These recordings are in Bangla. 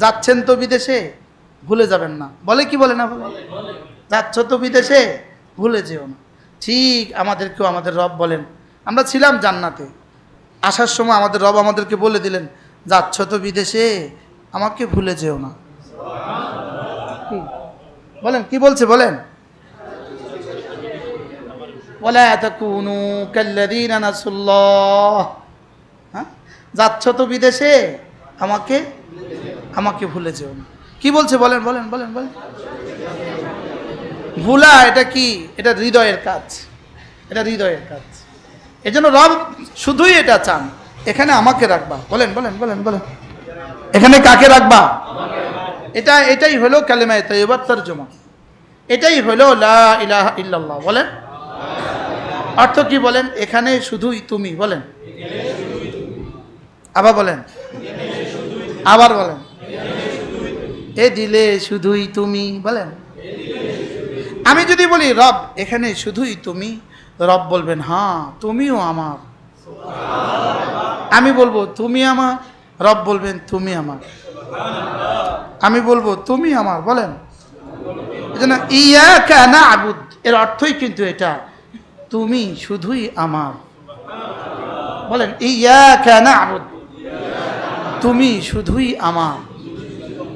যাচ্ছেন তো বিদেশে, ভুলে যাবেন না। বলে কি বলে না বলে? যাচ্ছ তো বিদেশে, ভুলে যেও না। ঠিক আমাদেরকেও আমাদের রব বলেন। আমরা ছিলাম জান্নাতে। আসার সময় আমাদের রব আমাদেরকে বলে দিলেন, যাচ্ছ তো বিদেশে, আমাকে ভুলে যেও না। বলেন, কি বলছে বলেন? হ্যাঁ? যাচ্ছ তো বিদেশে, আমাকে আমাকে ভুলে যেও না। কি বলছে বলেন বলেন বলেন বলেন। ভুলা, এটা কি? এটা হৃদয়ের কাজ। এটা হৃদয়ের কাজ। এজন্য রব শুধুই এটা চান। এখানে আমাকে রাখবা। বলেন বলেন বলেন বলেন। এখানে কাকে রাখবা? এটা, এটাই হলো কালেমায় তৈবার তর্জমা। এটাই হলো লা ইল্লাল্লাহ। বলেন। অর্থ কি বলেন? এখানে শুধুই তুমি। বলেন। আবার বলেন। আবার বলেন। এ দিলে শুধুই তুমি, বলেন। আমি যদি বলি, রব, এখানে শুধুই তুমি? রব বলবেন হ্যাঁ তুমিও আমার। আমি বলব, তুমি আমার? রব বলবেন, তুমি আমার। আমি বলব, তুমি আমার, বলেন। ইয়া কানা আবুদ এর অর্থই কিন্তু এটা, তুমি শুধুই আমার। বলেন ইয়া কানা আবুদ তুমি শুধুই আমার।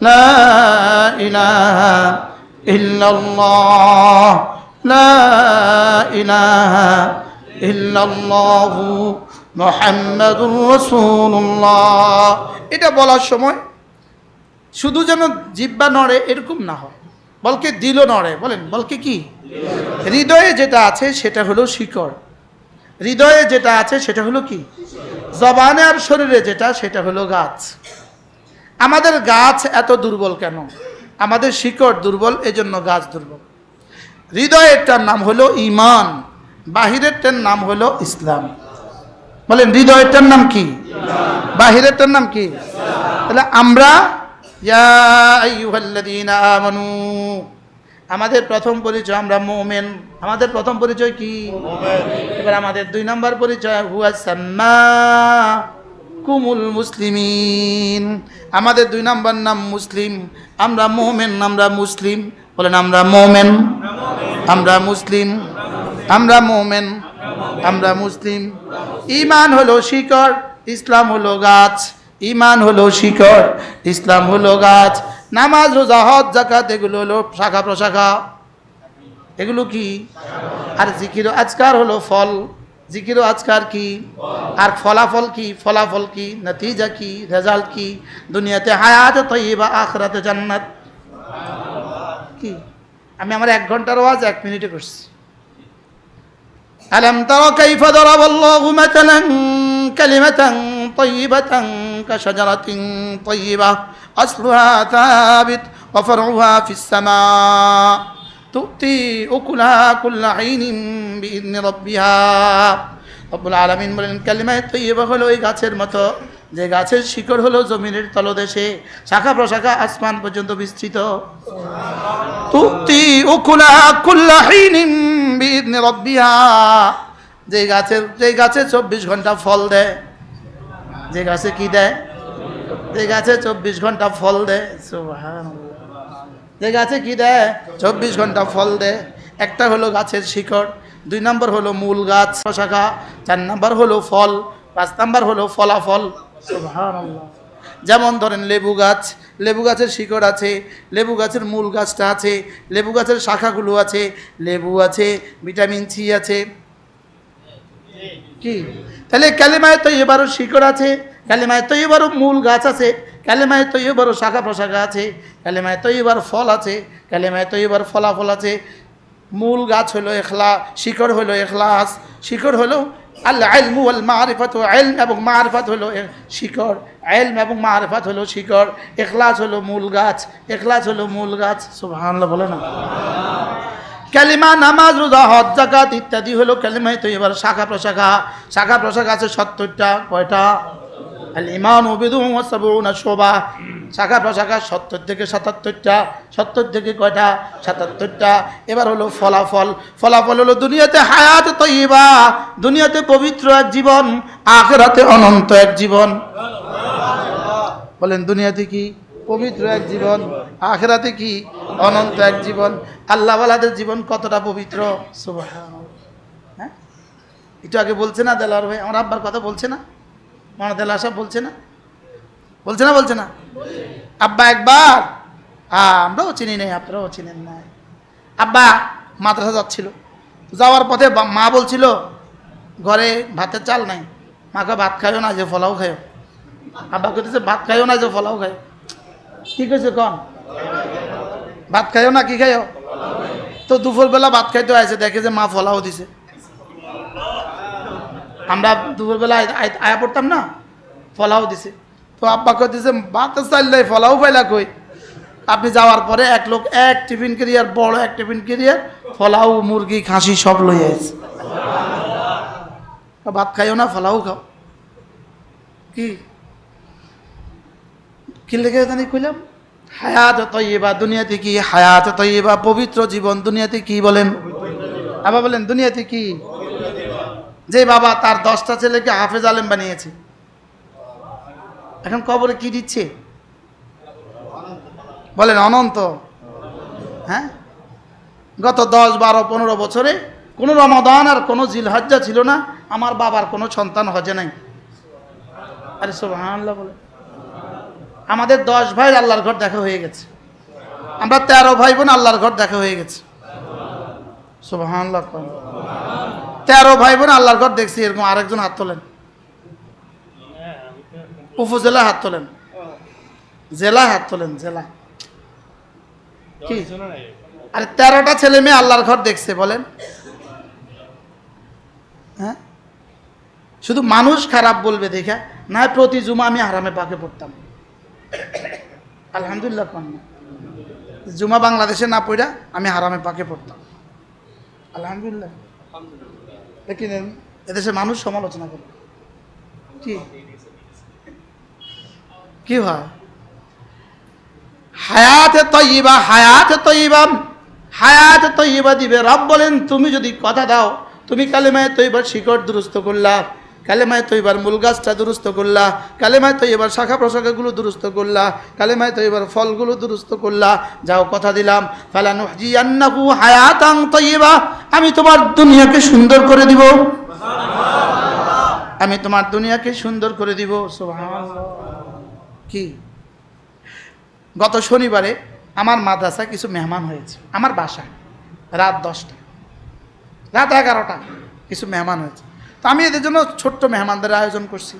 لا إله إلا الله لا إله إلا الله لا إله إلا الله محمد رسول الله এটা বলার সময় শুধু যেন জিব্বা নড়ে এরকম না হয় বলকে দিল নড়ে বলেন বলকে কি হৃদয়ে যেটা আছে সেটা হলো শিকড় হৃদয়ে যেটা আছে সেটা হলো কি জবানে আর শরীরে যেটা সেটা হলো গাছ আমাদের গাছ এত দুর্বল কেন? আমাদের শিকড় দুর্বল, এজন্য গাছ দুর্বল। হৃদয়েরটার নাম হলো ইমান, বাহিরেরটার নাম হলো ইসলাম। বলেন, হৃদয়েরটার নাম কি? বাহিরেরটার নাম কি? তাহলে আমরা আমাদের প্রথম পরিচয় আমরা মোমেন। আমাদের প্রথম পরিচয় কি? এবার আমাদের দুই নম্বর পরিচয়, হুয়া সাম্মা। কুমুল মুসলিমিন। আমাদের দুই নম্বর নাম মুসলিম। আমরা মোমেন, আমরা মুসলিম। বলেন, আমরা মোমেন। আমরা মুসলিম। আমরা মোমেন। আমরা মুসলিম। ইমান হলো শিকড়, ইসলাম হলো গাছ। ইমান হলো শিকড়, ইসলাম হলো গাছ। নামাজ, রোজা, হজ জাকাত এগুলো হলো শাখা প্রশাখা। এগুলো কি? আর জিকির, আজকার হলো ফল। জিকির আজকার কি আর ফলাফল কি ফলাফল কি নতিজা কি রেজাল্ট কি দুনিয়াতে হায়াত তৈবা আখরাতে জান্নাত কি আমি আমার এক ঘন্টার ওয়াজ এক মিনিটে করছি ألم تر كيف ضرب الله مثلا كلمة طيبة كشجرة طيبة أصلها ثابت وفرعها في السماء তুক্তি ওকুলা কুল্লা আইনিম রব্বিহা। রব্বুল আলমিন বলেন কালিমায় তৈবা হলো ওই গাছের মতো। যে গাছের শিকড় হলো জমিনের তলদেশে শাখা প্রশাখা আসমান পর্যন্ত বিস্তৃত। তুক্তি ওকুলা কুল্লা আইনিম রব্বিহা। যে গাছের যে গাছে চব্বিশ ঘণ্টা ফল দেয়। যে গাছে কি দেয়? যে গাছে চব্বিশ ঘণ্টা ফল দেয়। সুবহানাল্লাহ। যে গাছে কি দেয়? চব্বিশ ঘণ্টা ফল দেয়। একটা হলো গাছের শিকড় দুই নম্বর হলো মূল গাছ শাখা চার নম্বর হলো ফল পাঁচ নম্বর হলো ফলাফল। যেমন ধরেন লেবু গাছ লেবু গাছের শিকড় আছে লেবু গাছের মূল গাছটা আছে লেবু গাছের শাখাগুলো আছে লেবু আছে ভিটামিন সি আছে। কি? তাহলে ক্যালেমায় তো এবারও শিকড় আছে। ক্যালেমায় তো এবারও মূল গাছ আছে ক্যালেমায় তো এবারও শাখা প্রশাখা আছে ক্যালেমায় তো এবার ফল আছে ক্যালেমায় তো এবার ফলাফল আছে। মূল গাছ হলো এখলা শিকড় হলো এখলাস, শিকড় হলো আল্লাহ আলমু আল মারিফাত এলম এবং মারিফাত হলো শিকড় এলম এবং মারিফাত হলো শিকড়। এখলাস হলো মূল গাছ, এখলাস হলো মূল গাছ, সুবহানাল্লাহ বলে না। কালিমা নামাজ, রোজা, হজ জাকাত ইত্যাদি হলো কালিমায় তো এবার শাখা প্রশাখা। শাখা প্রশাখা আছে সত্তরটা, কয়টা? আল ইমান ওবেদু সাবুনা শোভা শাখা প্রশাখা সত্তর থেকে সাতাত্তরটা, সত্তর থেকে কয়টা? সাতাত্তরটা। এবার হলো ফলাফল। ফলাফল হলো দুনিয়াতে হায়াত তৈবা দুনিয়াতে পবিত্র এক জীবন, আখেরাতে অনন্ত এক জীবন। বলেন, দুনিয়াতে কি পবিত্র এক জীবন, আখেরাতে কি অনন্ত এক জীবন? আল্লাহওয়ালাদের জীবন কতটা পবিত্র। হ্যাঁ? একটু আগে বলছে না দেলার ভাই? আমার আব্বার কথা বলছে না? মনে দেলা সাহেব বলছে না? বলছে না বলছে না? আব্বা একবার আমরাও চিনি নাই, আপনারাও চিনেন নাই। আব্বা মাদ্রাসা যাচ্ছিল। যাওয়ার পথে মা বলছিল, ঘরে ভাতের চাল নাই। মাকে ভাত খাইও না, যে ফলাও খাইও। আব্বা কইতেছে, ভাত খাইও না, যে ফলাও খাইও। কি কইছে কন? ভাত খাইও না, কি খাইও? তো দুপুরবেলা ভাত খাইতে আছে দেখে যে মা ফলাও দিছে। আমরা দুপুরবেলা আয়- পড়তাম না, ফলাও দিছে। তো আব্বা দিছে চাল নাই ফলাও পাইলা কই? আপনি যাওয়ার পরে এক লোক এক টিফিন কেরিয়ার, বড় এক টিফিন কেরিয়ার, ফলাও, মুরগি, খাসি সব লই আছে ভাত খাইও না, ফলাও খাও। কি? কি লেগে জানি কইলাম? হায়াত তৈবা দুনিয়াতে কি? হায়াত তৈবা পবিত্র জীবন দুনিয়াতে কি বলেন? আবার বলেন, দুনিয়াতে কি? যে বাবা তার দশটা ছেলেকে হাফেজ আলেম বানিয়েছে। এখন কবরে কি দিচ্ছে? বলেন, অনন্ত। হ্যাঁ? গত দশ, বারো, পনেরো বছরে কোনো রমাদান আর কোনো জিলহজ্জা ছিল না। আমার বাবার কোনো সন্তান হজে নাই। আরে সুবহানাল্লাহ বলে। আমাদের দশ ভাই আল্লাহর ঘর দেখা হয়ে গেছে। আমরা তেরো ভাই বোন আল্লাহর ঘর দেখা হয়ে গেছে। কন। তেরো ভাই বোন আল্লাহর ঘর দেখছি, এরকম আরেকজন হাত তোলেন। উপজেলা হাত তোলেন। জেলা হাত তোলেন, জেলা। কি? আরে তেরোটা ছেলে মেয়ে আল্লাহর ঘর দেখছে, বলেন। হ্যাঁ? শুধু মানুষ খারাপ বলবে দেখা, না প্রতি জুমা আমি হারামে পাকে পড়তাম। আলহামদুলিল্লাহ কন না। জুমা বাংলাদেশে না পড়া আমি হারামে পাকে পড়তাম। আলহামদুলিল্লাহ। দেখেন এদেশে মানুষ সমালোচনা করে। কি? কি হয়? হায়াতে তৈবা হায়াতে তৈবা হায়াতে তৈবা দিবে। রব বলেন, তুমি যদি কথা দাও, তুমি কালেমায় তৈবার শিকড় দুরুস্ত করলা। কালেমায় তো এবার মূল গাছটা দুরুস্ত করলা, কালেমায় তো এবার শাখা প্রশাখাগুলো দুরুস্ত করলা, কালেমায় তো এবার ফলগুলো দুরুস্ত করলা। যাও, কথা দিলাম। ফালানু জিয়ান্নাহু হায়াতাং তৈবা আমি তোমার দুনিয়াকে সুন্দর করে দিব। আমি তোমার দুনিয়াকে সুন্দর করে দিব। কি? গত শনিবারে আমার মাদ্রাসায় কিছু মেহমান হয়েছে, আমার বাসায়। রাত দশটা, রাত এগারোটা কিছু মেহমান হয়েছে। তো আমি এদের জন্য ছোট্ট মেহমানদারি আয়োজন করছি।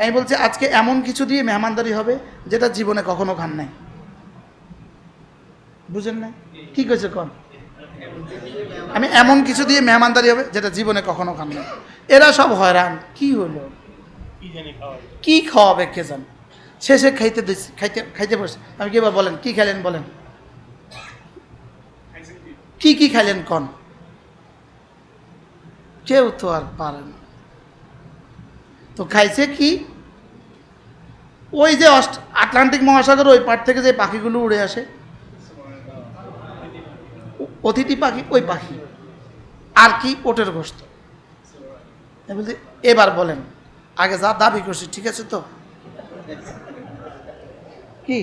আমি বলছি, আজকে এমন কিছু দিয়ে মেহমানদারি হবে যেটা জীবনে কখনো খান নাই। বুঝেন না কি কইছে কন? আমি এমন কিছু দিয়ে মেহমানদারি হবে যেটা জীবনে কখনো খান নাই। এরা সব হয়রান। কি হলো? কি খাওয়াবে কে জানে? শেষে খাইতে খাইতে খাইতে বসে। আমি কি বলেন, কি খাইলেন বলেন? কি কি খাইলেন কন? কেউ তো আর পারে না। তো খাইছে কি? ওই যে আটলান্টিক মহাসাগর ওই পার থেকে যে পাখিগুলো উড়ে আসে। অতিথি পাখি, ওই পাখি। আর কি ওটের গোস্ত। এবার বলেন, আগে যা দাবি করছি, ঠিক আছে তো? কি?